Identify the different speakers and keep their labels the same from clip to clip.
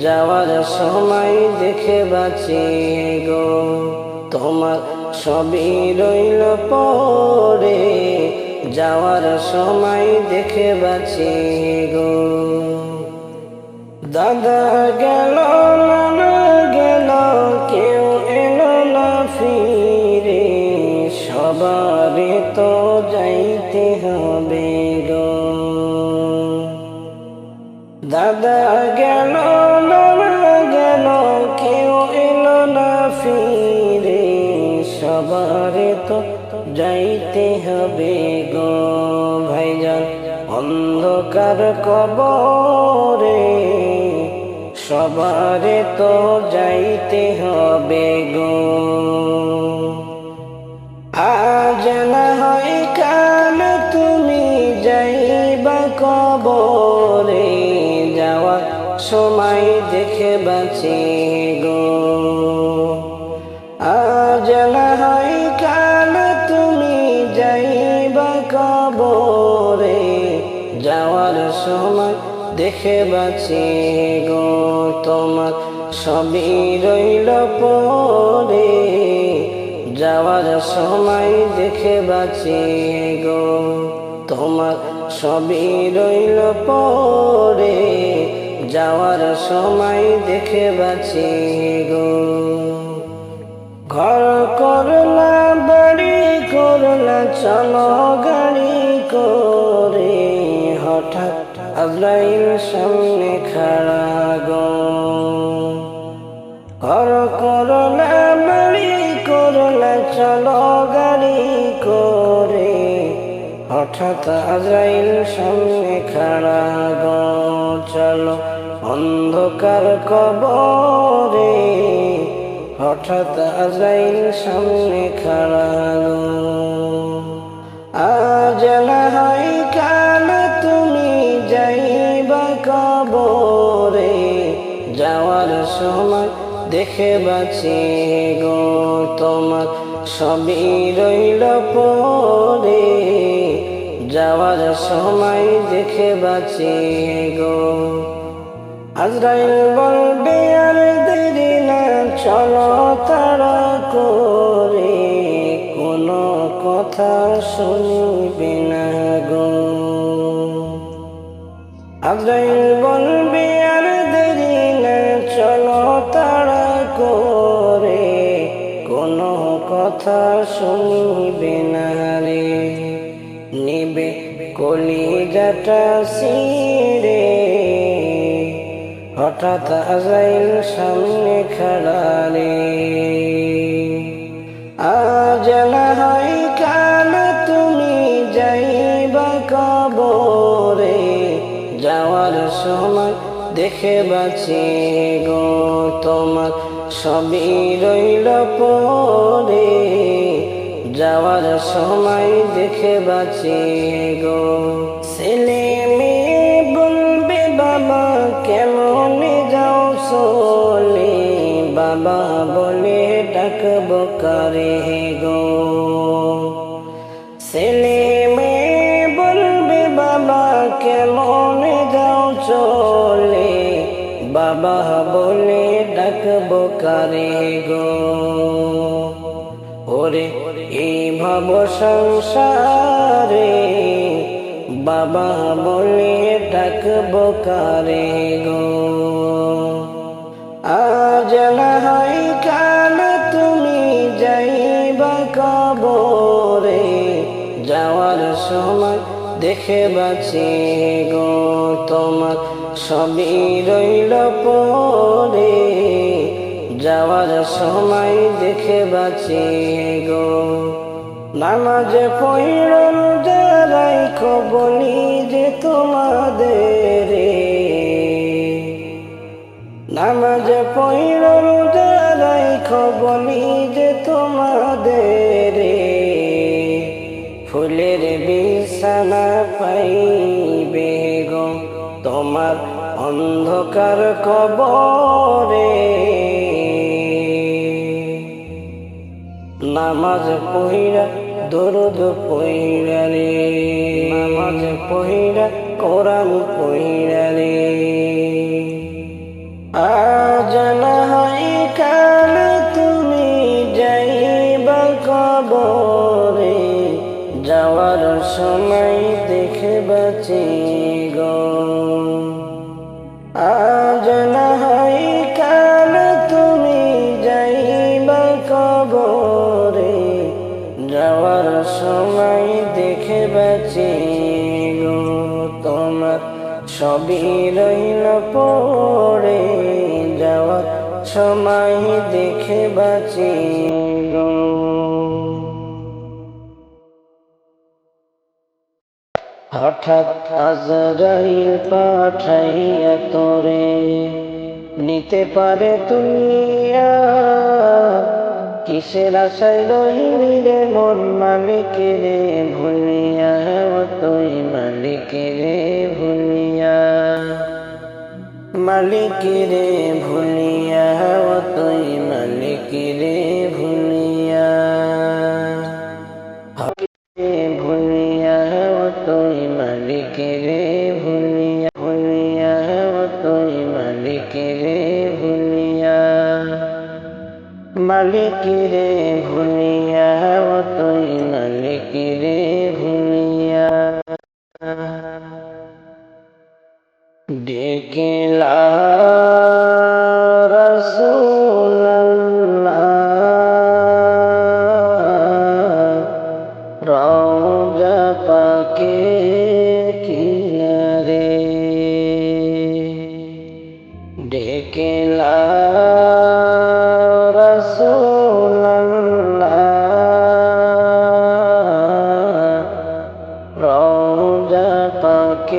Speaker 1: যাওয়ার সময় দেখে বাঁচি গো। তোমার সবই রইল পরে, যাওয়ার সময় দেখে বাঁচি গো। দাদা গেল, নানা গেল, কেউ এলো না ফিরে। সবারে তো যাইতে হবে গো। দাদা সবারে তো যাইতে হবে গো ভাইজান। অন্ধকার কবরে সবারে তো যাইতে হবে গো। আজ না হয় কাল তুমি যাইবা কবরে যাওয়া সময় দেখে বাঁচি দেখে বাঁচি গো তোমার। সবই রইল পরে, যাওয়ার সময় দেখে বাঁচি গো তোমার। সবই রইল পরে, যাওয়ার সময় দেখে বাঁচি গো। ঘর করলা, বাড়ি করলা, চলো গাড়ি করে, হঠাৎ আজরাইল সামনে খাড়া গো। ঘর করলা বাড়ি করলা চলো গাড়ি করে। হঠাৎ আজরাইল সামনে খাড়া গো, চলো অন্ধকার কবরে। হঠাৎ আজরাইল সামনে খাড়া গো। আজ না হয় কবরে যাওয়ার সময় দেখে বাঁচি গো তোমার। সবই রইল পরে যাওয়ার সময় দেখে বাঁচি গো। আজরাইল বলবে, আর দেরি না, চলো তারা করে। কোনো কথা শুনবে না গো। আজরাইল বলবে, আর দেরি না, চলো তারা করে। কোনো কথা শুনবে না রে। নিবে কলিজাটা সিরে হঠাৎ আজাইল সামনে খাড়ারে আজ দেখে বাঁচি গো তোমার। সবই রইল পরে, যাওয়ার সময় দেখে বাঁচি গো। ছেলে মেয়ে বলবে, বাবা, কেমন যাও চলে? বাবা বলে, ডাকব কারে গো? বাবা বলে ডাকব কারে গো। ওরে এই ভাব সংসারে বাবা বলে ডাকব কারে গো। আজ না হয় কাল তুমি যাইবা কবরে, যাওয়ার সময় দেখে বাঁচি গো তোমার। সবই রইল পরে, যাওয়ার সময় দেখে বাঁচি গো। নামাজ পৈরল যারাই বলি যে তোমাদের। নামাজ পইর রোজা রাইখ বলি যে তোমাদের। ফুলের বিছানা পাইবে গো তোমার অন্ধকার কবরে। নামাজ পহিরা দরুদ পহিরা রে। নামাজ পহিরা কোরআন পহিরা রে। আজ হয় কাল তুমি যাইবা কবরে। সময় দেখে বাঁচি গো। আজ না হয় কাল তুমি যাইবা কবরে, যাওয়ার সময় দেখে বাঁচি গো। তোমার সবই রইল পড়ে যাওয়ার সময় দেখে বাঁচি গো। হঠাৎ আজরাইল পাঠাইয়া তোরে, নিতে পারে তুমিয়া কিসের আশায় রহিলি রে মন মালিকে রে ভুলিয়া? তুই মালিকে রে ভুলিয়া। মালিকে রে ভুলিয়া? তুই মালিকে মালিক রে ভুলিয়া মালিক রে ভুলিয়া তুই মালিক রে ভুলিয়া। ডেকেলা রসুল্লাহ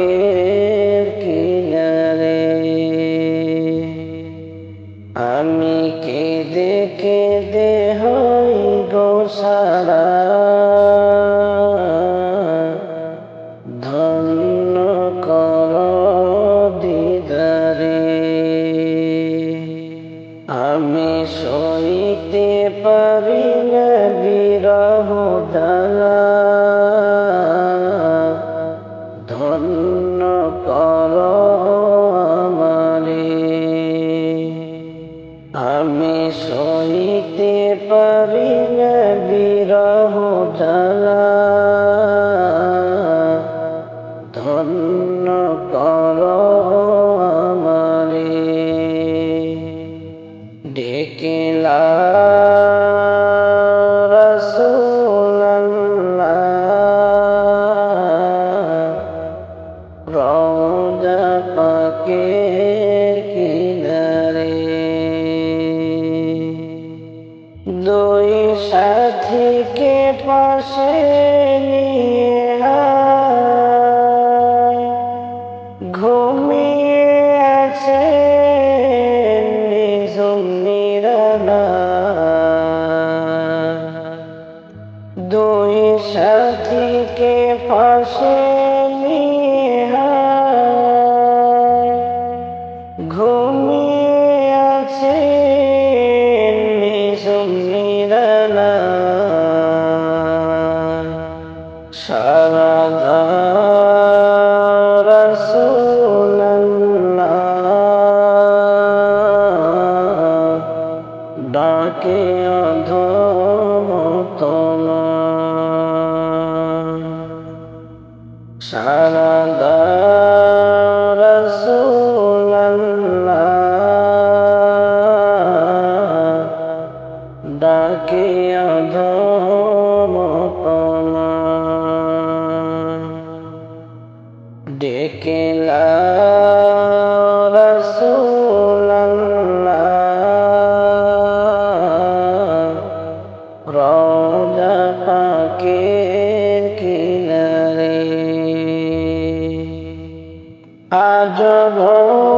Speaker 1: পাকে কিনারে? আমি কেঁদে কেঁদে হই গো সারা। ধন্য কর দিদারে। আমি সইতে পারি না বিরহ দালা। দুই সাথীকে পাশে ডাকে আধম ডেকে রজা পাকে কিনারে। আজ ঘর